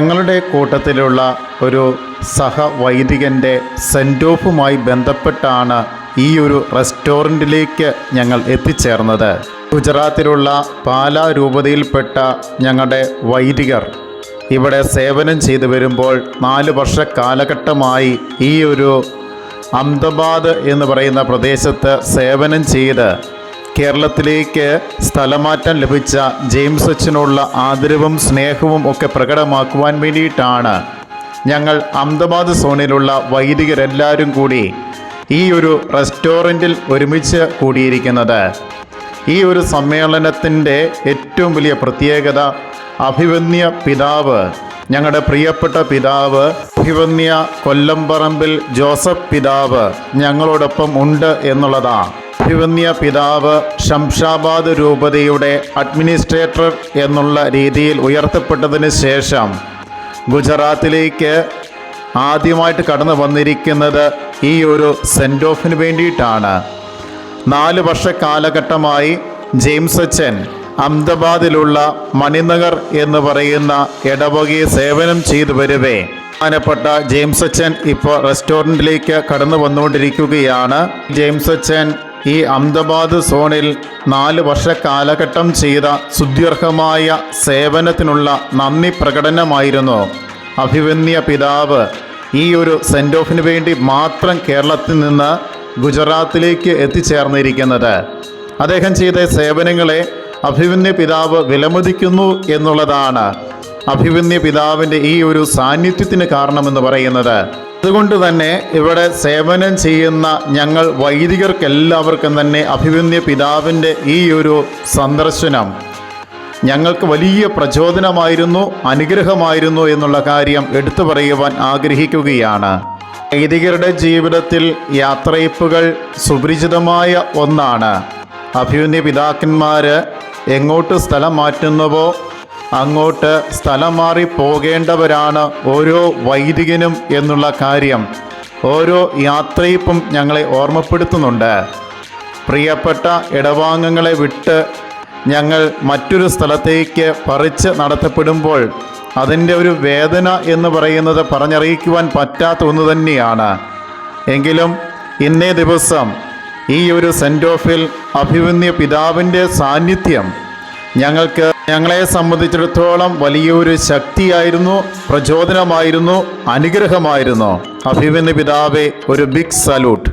ഞങ്ങളുടെ കൂട്ടത്തിലുള്ള ഒരു സഹവൈദികന്റെ സെന്റ് ഓഫുമായി ബന്ധപ്പെട്ടാണ് ഈ ഒരു റെസ്റ്റോറന്റിലേക്ക് ഞങ്ങൾ എത്തിച്ചേർന്നത്. ഗുജറാത്തിലുള്ള പാലാ രൂപതയിൽപ്പെട്ട ഞങ്ങളുടെ വൈദികർ ഇവിടെ സേവനം ചെയ്തു വരുമ്പോൾ നാല് വർഷ കാലഘട്ടമായി ഈ ഒരു അഹമ്മദാബാദ് എന്ന് പറയുന്ന പ്രദേശത്ത് സേവനം ചെയ്ത് കേരളത്തിലേക്ക് സ്ഥലമാറ്റം ലഭിച്ച ജെയിംസ് അച്ഛനുള്ള ആദരവും സ്നേഹവും ഒക്കെ പ്രകടമാക്കുവാൻ വേണ്ടിയിട്ടാണ് ഞങ്ങൾ അഹമ്മദാബാദ് സോണിലുള്ള വൈദികരെല്ലാവരും കൂടി ഈ ഒരു റെസ്റ്റോറന്റിൽ ഒരുമിച്ച് കൂടിയിരിക്കുന്നത്. ഈ ഒരു സമ്മേളനത്തിന്റെ ഏറ്റവും വലിയ പ്രത്യേകത അഭിവന്യ പിതാവ് ഞങ്ങളുടെ പ്രിയപ്പെട്ട പിതാവ് അഭിവന്യ കൊല്ലംപറമ്പിൽ ജോസഫ് പിതാവ് ഞങ്ങളോടൊപ്പം ഉണ്ട് എന്നുള്ളതാണ്. അഭിവന്യ പിതാവ് ശംഷാബാദ് രൂപതയുടെ അഡ്മിനിസ്ട്രേറ്റർ എന്നുള്ള രീതിയിൽ ഉയർത്തപ്പെട്ടതിന് ശേഷം ഗുജറാത്തിലേക്ക് ആദ്യമായിട്ട് കടന്നു വന്നിരിക്കുന്നത് ഈ ഒരു സെന്റ് ഓഫിന് വേണ്ടിയിട്ടാണ്. നാല് വർഷ കാലഘട്ടമായി ജെയിംസ് അച്ഛൻ അഹമ്മദാബാദിലുള്ള മണിനഗർ എന്ന് പറയുന്ന ഇടവകയെ സേവനം ചെയ്തു വരവേ. ബഹുമാനപ്പെട്ട ജെയിംസ് അച്ഛൻ ഇപ്പോൾ റെസ്റ്റോറന്റിലേക്ക് കടന്നു വന്നുകൊണ്ടിരിക്കുകയാണ്. ജെയിംസ് അച്ചൻ ഈ അഹമ്മദാബാദ് സോണിൽ നാല് വർഷ കാലഘട്ടം ചെയ്ത സുദീർഘമായ സേവനത്തിനുള്ള നന്ദി പ്രകടനമായിരുന്നു. അഭിവന്യ പിതാവ് ഈ ഒരു സെൻഡ് ഓഫിന് വേണ്ടി മാത്രം കേരളത്തിൽ നിന്ന് ഗുജറാത്തിലേക്ക് എത്തിച്ചേർന്നിരിക്കുന്നത്. അദ്ദേഹം ചെയ്ത സേവനങ്ങളെ അഭിവന്യ പിതാവ് വിലമതിക്കുന്നു എന്നുള്ളതാണ് അഭിവന്യ പിതാവിന്റെ ഈ ഒരു സാന്നിധ്യത്തിന് കാരണമെന്ന് പറയുന്നത്. അതുകൊണ്ട് തന്നെ ഇവിടെ സേവനം ചെയ്യുന്ന ഞങ്ങൾ വൈദികർക്കെല്ലാവർക്കും തന്നെ അഭിവന്യ പിതാവിന്റെ ഈ ഒരു സന്ദർശനം ഞങ്ങൾക്ക് വലിയ പ്രചോദനമായിരുന്നു അനുഗ്രഹമായിരുന്നു എന്നുള്ള കാര്യം എടുത്തു പറയുവാൻ ആഗ്രഹിക്കുകയാണ്. വൈദികരുടെ ജീവിതത്തിൽ യാത്രയപ്പുകൾ സുപരിചിതമായ ഒന്നാണ്. അഭ്യുന്യ പിതാക്കന്മാർ എങ്ങോട്ട് സ്ഥലം മാറ്റുന്നുവോ അങ്ങോട്ട് സ്ഥലം മാറി പോകേണ്ടവരാണ് ഓരോ വൈദികനും എന്നുള്ള കാര്യം. ഓരോ യാത്രയിപ്പും ഞങ്ങളെ ഓർമ്മപ്പെടുത്തുന്നുണ്ട്. പ്രിയപ്പെട്ട ഇടവാങ്ങങ്ങളെ വിട്ട് ഞങ്ങൾ മറ്റൊരു സ്ഥലത്തേക്ക് പറിച്ച് നടത്തപ്പെടുമ്പോൾ അതിന്റെ ഒരു വേദന എന്ന് പറയുന്നത് പറഞ്ഞറിയിക്കുവാൻ പറ്റാത്ത ഒന്ന് തന്നെയാണ്. എങ്കിലും ഇന്നേ ദിവസം ഈ ഒരു സെന്റ് ഓഫിൽ അഭിമന്യ പിതാവിന്റെ സാന്നിധ്യം ഞങ്ങൾക്ക് ഞങ്ങളെ സംബന്ധിച്ചിടത്തോളം വലിയൊരു ശക്തിയായിരുന്നു പ്രചോദനമായിരുന്നു അനുഗ്രഹമായിരുന്നു. അഭിമന്യ പിതാവെ ഒരു ബിഗ് സല്യൂട്ട്